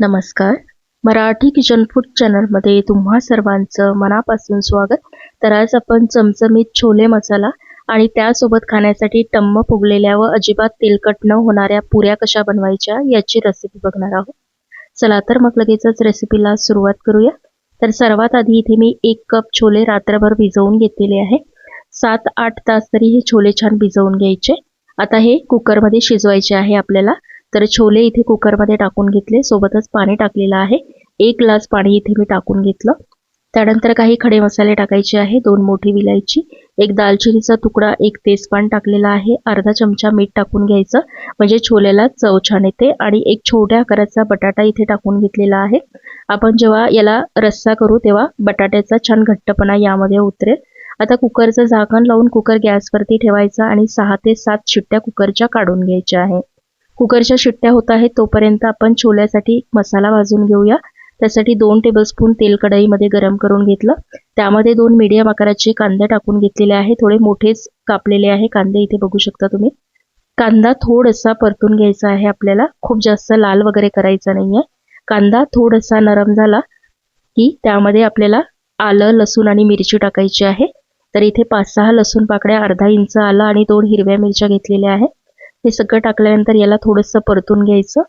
नमस्कार. Marathi kitchen food चॅनलमध्ये तुम्हा सर्वांचं मनापासून स्वागत. तर आज आपण चमचमीत छोले मसाला आणि त्यासोबत खाण्यासाठी टम्म फुगलेल्या व अजिबात तेलकट न होणाऱ्या पुऱ्या कशा बनवायच्या याची रेसिपी बघणार आहोत. चला तर मग लगेचच रेसिपीला सुरुवात करूया. तर सर्वात आधी इथे मी एक कप छोले रात्रभर भिजवून घेतलेले आहे. सात आठ तास तरी हे छोले छान भिजवून घ्यायचे. आता हे कुकरमध्ये शिजवायचे आहे आपल्याला. तर छोले इथे कुकरमध्ये टाकून घेतले. सोबतच पाणी टाकलेलं आहे. एक ग्लास पाणी इथे मी टाकून घेतलं. त्यानंतर काही खडे मसाले टाकायचे आहे. दोन मोठी विलायची एक दालचिनीचा तुकडा एक तेजपान टाकलेला आहे. अर्धा चमचा मीठ टाकून घ्यायचं. म्हणजे छोल्याला चव छान येते. आणि एक छोट्या आकाराचा बटाटा इथे टाकून घेतलेला आहे. आपण जेव्हा याला रस्सा करू तेव्हा बटाट्याचा छान घट्टपणा यामध्ये उतरेल. आता कुकरचं झाकण लावून कुकर गॅसवरती ठेवायचा आणि सहा ते सात शिट्ट्या कुकरच्या काढून घ्यायच्या आहे. कुकरच्या शिट्ट्या होत आहेत तोपर्यंत आपण छोल्यासाठी मसाला भाजून घेऊया. त्यासाठी दोन टेबलस्पून तेल कढईमध्ये गरम करून घेतलं. त्यामध्ये दोन मीडियम आकाराचे कांदे टाकून घेतलेले आहे. थोडे मोठेच कापलेले आहे. कांदे इथे बघू शकता तुम्ही. कांदा थोडासा परतून घ्यायचा आहे आपल्याला. खूप जास्त लाल वगैरे करायचा नाहीये. कांदा थोडासा नरम झाला की त्यामध्ये आपल्याला आलं लसूण आणि मिरची टाकायची आहे. तर इथे पाच सहा लसूण पाकड्या अर्धा इंच आलं आणि दोन हिरव्या मिरच्या घेतलेल्या आहेत हे सगळं टाकल्यानंतर याला थोडंसं परतून घ्यायचं.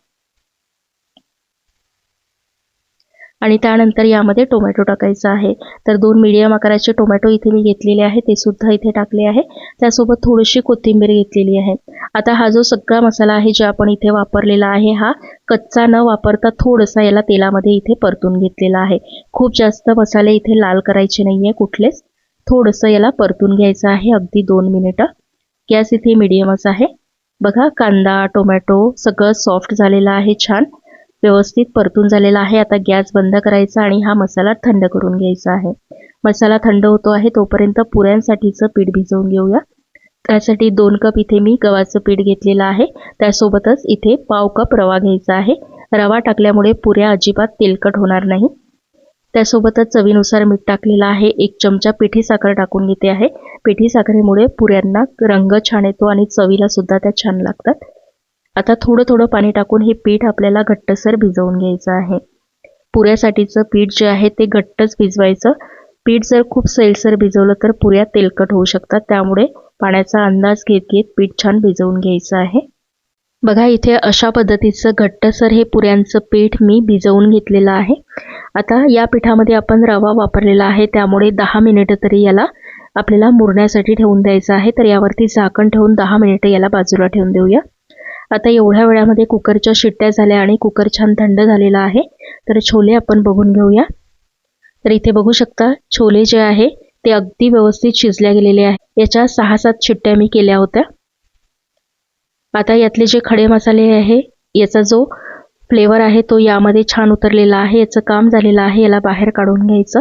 आणि त्यानंतर यामध्ये टोमॅटो टाकायचा आहे. तर दोन मीडियम आकाराचे टोमॅटो इथे मी घेतलेले आहे ते सुद्धा इथे टाकले आहे. त्यासोबत थोडीशी कोथिंबीर घेतलेली आहे. आता हा जो सगळा मसाला आहे जो आपण इथे वापरलेला आहे हा कच्चा न वापरता थोडासा याला तेलामध्ये इथे परतून घेतलेला आहे. खूप जास्त मसाले इथे लाल करायचे नाहीये कुठलेच. थोडंसं याला परतून घ्यायचं आहे. अगदी दोन मिनिटं गॅस इथे मिडियमच आहे. बघा कांदा टोमॅटो सगळं सॉफ्ट झालेलं आहे छान. व्यवस्थित परतून झालेला आहे. आता गॅस बंद करायचा आणि हा मसाला थंड करून घ्यायचा आहे. मसाला थंड होतो आहे तोपर्यंत पुऱ्यांसाठीचं पीठ भिजवून घेऊया. त्यासाठी दोन कप इथे मी गव्हाचं पीठ घेतलेलं आहे. त्यासोबतच इथे पाव कप रवा घ्यायचा आहे. रवा टाकल्यामुळे पुऱ्या अजिबात तेलकट होणार नाही. त्यासोबतच चवीनुसार मीठ टाकलेलं आहे. एक चमचा पिठी साखर टाकून घेते आहे. पिठी साखरेमुळे पुऱ्यांना रंग छान येतो आणि चवीला सुद्धा त्या छान लागतात. आता थोडं थोडं पाणी टाकून हे पीठ आपल्याला घट्टसर भिजवून घ्यायचं आहे. पुऱ्यासाठीचं पीठ जे आहे ते घट्टच भिजवायचं. पीठ जर खूप सैलसर भिजवलं तर पुऱ्या तेलकट होऊ शकतात. त्यामुळे पाण्याचा अंदाज घेत घेत पीठ छान भिजवून घ्यायचं आहे. बघा इथे अशा पद्धतीचं घट्टसर हे पुऱ्यांचं पीठ मी भिजवून घेतलेलं आहे. आता या पिठामध्ये आपण रवा वापरलेला आहे त्यामुळे दहा मिनिटं तरी याला आपल्याला मुरण्यासाठी ठेवून द्यायचं आहे. तर यावरती झाकण ठेवून दहा मिनिटं याला बाजूला ठेवून देऊया. आता एवढ्या वेळामध्ये कुकरच्या शिट्ट्या झाल्या आणि कुकर छान थंड झालेला आहे. तर छोले आपण बघून घेऊया. तर इथे बघू शकता छोले जे आहे ते अगदी व्यवस्थित शिजल्या गेलेले आहे. याच्या सहा सात शिट्ट्या मी केल्या होत्या. आता यातले जे खडे मसाले आहे याचा जो फ्लेवर आहे तो यामध्ये छान उतरलेला आहे. याचं काम झालेलं आहे याला बाहेर काढून घ्यायचं.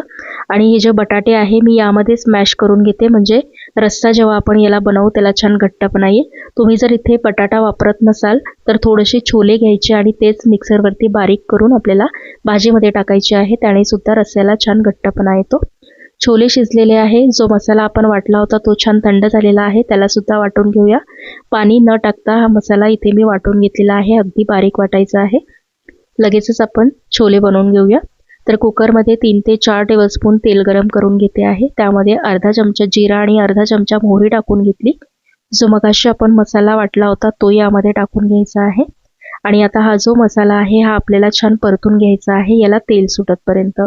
आणि हे जे बटाटे आहे मी यामध्ये स्मॅश करून घेते. म्हणजे रस्सा जेव्हा आपण याला बनवू त्याला छान घट्टपणा येईल. तुम्ही जर इथे बटाटा वापरत नसाल तर थोडेसे छोले घ्यायचे आणि तेच मिक्सरवरती बारीक करून आपल्याला भाजीमध्ये टाकायचे आहे. त्याने सुद्धा रस्स्याला छान घट्टपणा येतो. छोले शिजलेले आहे. जो मसाला आपण वाटला होता तो छान थंड झालेला आहे. त्याला सुद्धा वाटून घेऊया. पाणी न टाकता हा मसाला इथे मी वाटून घेतलेला आहे. अगदी बारीक वाटायचा आहे. लगेचच आपण छोले बनवून घेऊया. तर कुकरमध्ये तीन ते चार टेबलस्पून तेल गरम करून घेते आहे. त्यामध्ये अर्धा चमचा जिरा आणि अर्धा चमचा मोहरी टाकून घेतली. जो मगाशी आपण मसाला वाटला होता तो यामध्ये टाकून घ्यायचा आहे. आणि आता हा जो मसाला आहे हा आपल्याला छान परतून घ्यायचा आहे. याला तेल सुटतपर्यंत.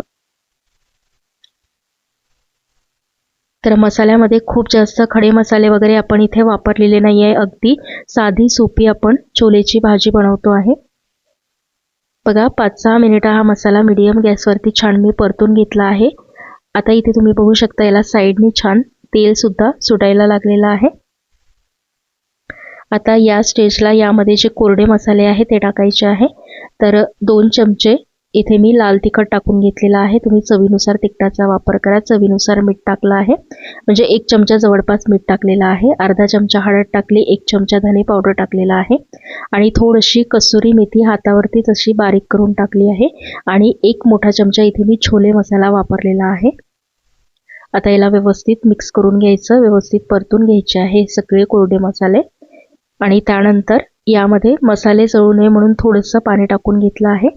तर मसाल्यामध्ये खूप जास्त खडे मसाले वगैरे आपण इथे वापरलेले नाही आहे अगदी साधी सोपी आपण छोलेची भाजी बनवतो आहे. बघा पाच सहा मिनिटं हा मसाला मीडियम गॅसवरती छान मी परतून घेतला आहे. आता इथे तुम्ही बघू शकता याला साईडने छान तेलसुद्धा सुटायला लागलेलं आहे. आता या स्टेजला यामध्ये जे कोरडे मसाले आहे ते टाकायचे आहे. तर दोन चमचे इथे मी लाल तिखट टाकून घेतलेला आहे. तुम्ही चवीनुसार तिखटाचा वापर करा. चवीनुसार मीठ टाकलं आहे. म्हणजे एक चमचा जवळपास मीठ टाकलेला आहे. अर्धा चमचा हळद टाकली. एक चमचा धने पावडर टाकलेला आहे. आणि थोडीशी कसुरी मेथी हातावरती तशी बारीक करून टाकली आहे. आणि एक मोठा चमचा इथे मी छोले मसाला वापरलेला आहे. आता याला व्यवस्थित मिक्स करून घ्यायचं. व्यवस्थित परतून घ्यायचे आहे सगळे कोरडे मसाले. आणि त्यानंतर यामध्ये मसाले जळू नये म्हणून थोडंसं पाणी टाकून घेतलं आहे.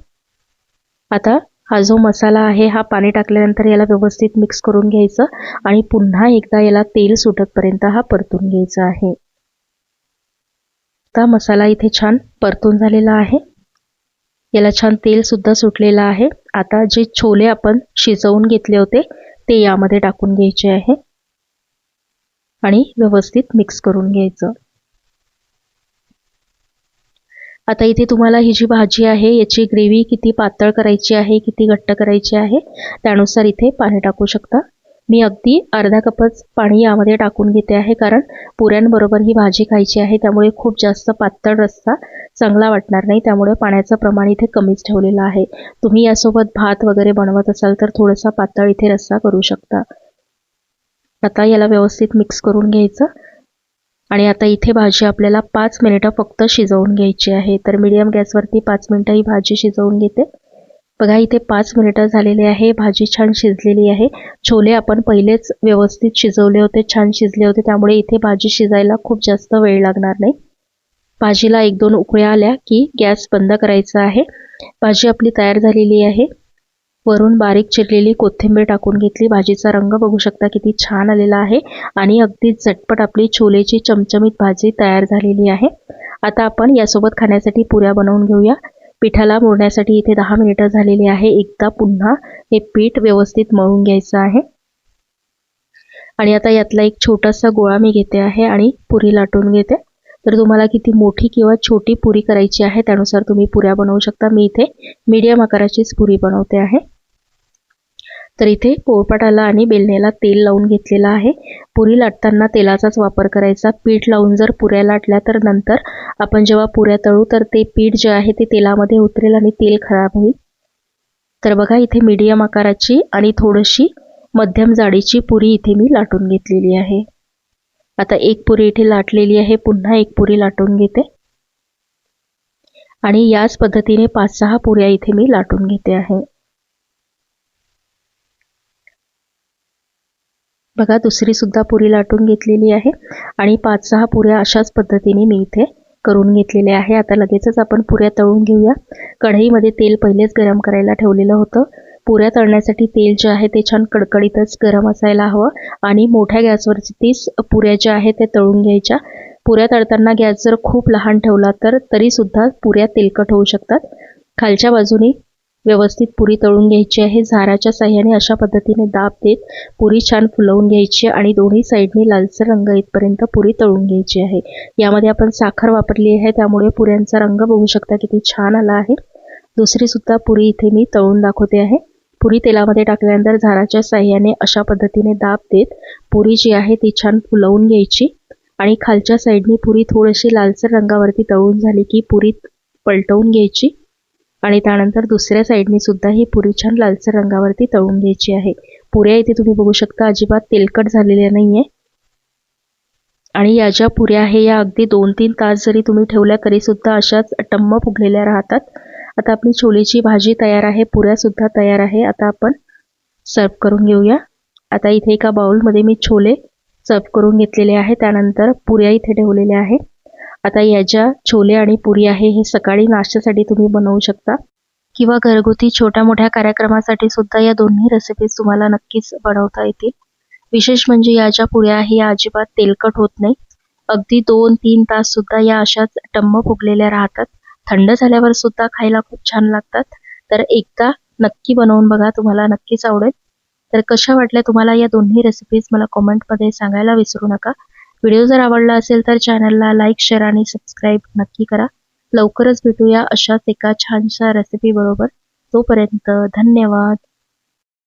आता हा जो मसाला आहे हा पाणी टाकल्यानंतर याला व्यवस्थित मिक्स करून घ्यायचं आणि पुन्हा एकदा याला तेल सुटतपर्यंत हा परतून घ्यायचा आहे. आता मसाला इथे छान परतून झालेला आहे. याला छान तेल सुद्धा सुटलेलं आहे. आता जे छोले आपण शिजवून घेतले होते ते यामध्ये टाकून घ्यायचे आहे. आणि व्यवस्थित मिक्स करून घ्यायचं. आता इथे तुम्हाला ही जी भाजी आहे याची ग्रेव्ही किती पातळ करायची आहे किती घट्ट करायची आहे त्यानुसार इथे पाणी टाकू शकता. मी अगदी अर्धा कपच पाणी यामध्ये टाकून घेते आहे कारण पुऱ्यांबरोबर ही भाजी खायची आहे त्यामुळे खूप जास्त पातळ रस्सा चांगला वाटणार नाही त्यामुळे पाण्याचं प्रमाण इथे कमीच ठेवलेलं आहे. तुम्ही यासोबत भात वगैरे बनवत असाल तर थोडासा पातळ इथे रस्सा करू शकता. आता याला व्यवस्थित मिक्स करून घ्यायचं. आणि आता इथे भाजी आपल्याला पाच मिनिटं फक्त शिजवून घ्यायची आहे. तर मीडियम गॅसवरती पाच मिनिटं ही भाजी शिजवून घेते. बघा इथे पाच मिनिटं झालेली आहे. भाजी छान शिजलेली आहे. छोले आपण पहिलेच व्यवस्थित शिजवले होते छान शिजले होते. त्यामुळे इथे भाजी शिजायला खूप जास्त वेळ लागणार नाही. भाजीला एक दोन उकळ्या आल्या की गॅस बंद करायचा आहे. भाजी आपली तयार झालेली आहे. वरून बारीक चिरलेली कोथिंबीर टाकून घेतली. भाजीचा रंग बघू शकता किती छान आलेला आहे आणि अगदी झटपट आपली छोलेची चमचमीत भाजी तयार झालेली आहे. आता आपण यासोबत खाण्यासाठी पुऱ्या बनवून घेऊया. पिठाला मोडण्यासाठी इथे दहा मिनिटं झालेली आहे. एकदा पुन्हा हे पीठ व्यवस्थित मळून घ्यायचं आहे. आणि आता यातला एक छोटासा गोळा मी घेते आहे आणि पुरी लाटून घेते. तर तुम्हाला किती मोठी किंवा छोटी पुरी करायची आहे त्यानुसार तुम्ही पुऱ्या बनवू शकता. मी इथे मीडियम आकाराचीच पुरी बनवते आहे. तर इथे पोळपाटाला आणि बेलण्याला तेल लावून घेतलेलं आहे. पुरी लाटताना तेलाचाच वापर करायचा. पीठ लावून जर पुऱ्या लाटल्या तर नंतर आपण जेव्हा पुऱ्या तळू तर ते पीठ जे आहे ते तेलामध्ये उतरेल आणि तेल खराब होईल. तर बघा इथे मीडियम आकाराची आणि थोडीशी मध्यम जाडीची पुरी इथे मी लाटून घेतलेली आहे. आता एक पुरी इथे लाटलेली आहे. पुन्हा एक पुरी लाटून घेते. आणि याच पद्धतीने पाच सहा पुऱ्या इथे मी लाटून घेते आहे. बघा दुसरी सुद्धा पुरी लाटून घेतलेली आहे आणि पाच सहा पुऱ्या अशाच पद्धतीने मी इथे करून घेतलेले आहे. आता लगेचच आपण पुऱ्या तळून घेऊया. कढईमध्ये तेल पहिलेच गरम करायला ठेवलेलं होतं. पुऱ्या तळण्यासाठी तेल जे आहे ते छान कडकडीतच गरम असायला हवं आणि मोठ्या गॅसवरतीच तीच पुऱ्या ज्या आहेत त्या तळून घ्यायच्या. पुऱ्या तळताना गॅस जर खूप लहान ठेवला तर तरीसुद्धा पुऱ्या तेलकट होऊ शकतात. खालच्या बाजूने व्यवस्थित पुरी तळून घ्यायची आहे. झाराच्या साह्याने अशा पद्धतीने दाब देत पुरी छान फुलवून घ्यायची आणि दोन्ही साईडने लालसर रंग येतपर्यंत पुरी तळून घ्यायची आहे. यामध्ये आपण साखर वापरली आहे त्यामुळे पुऱ्यांचा रंग बघू शकता किती छान आला आहे. दुसरीसुद्धा पुरी इथे मी तळून दाखवते आहे. पुरी तेलामध्ये टाकल्यानंतर झाराच्या साह्याने अशा पद्धतीने दाब देत पुरी जी आहे ती छान फुलवून घ्यायची आणि खालच्या साईडने पुरी थोडीशी लालसर रंगावरती तळून झाली की पुरी पलटवून घ्यायची. आणि त्यानंतर दुसऱ्या साईडने सुद्धा ही पुरी छान लालसर रंगावरती तळून घ्यायची आहे. पुऱ्या इथे तुम्ही बघू शकता अजिबात तेलकट झालेल्या नाहीये. आणि या ज्या पुऱ्या आहे या अगदी दोन तीन तास जरी तुम्ही ठेवल्या तरी सुद्धा अशाच टम्म फुगलेल्या राहतात. आता आपली छोलेची भाजी तयार आहे पुऱ्या सुद्धा तयार आहे. आता आपण सर्व करून घेऊया. आता इथे एका बाउलमध्ये मी छोले सर्व करून घेतलेले आहे. त्यानंतर पुऱ्या इथे ठेवलेल्या आहे. आता या ज्या छोले आणि पुरी आहे हे सकाळी नाश्त्यासाठी तुम्ही बनवू शकता. किंवा घरगुती छोट्या मोठ्या कार्यक्रमासाठी सुद्धा या दोन्ही रेसिपीज तुम्हाला नक्कीच बनवता येतील. विशेष म्हणजे या ज्या पुऱ्या आहे या अजिबात तेलकट होत नाही. अगदी दोन तीन तास सुद्धा या अशाच टम्म फुगलेल्या राहतात. थंड झाल्यावर सुद्धा खायला खूप छान लागतात. तर एकदा नक्की बनवून बघा तुम्हाला नक्कीच आवडेल. तर कशा वाटल्या तुम्हाला या दोन्ही रेसिपीज मला कॉमेंटमध्ये सांगायला विसरू नका. व्हिडिओ जर आवडला असेल तर चॅनलला लाईक शेअर आणि सबस्क्राईब नक्की करा. लवकरच भेटूया अशाच एका छानशा रेसिपी बरोबर. तोपर्यंत धन्यवाद.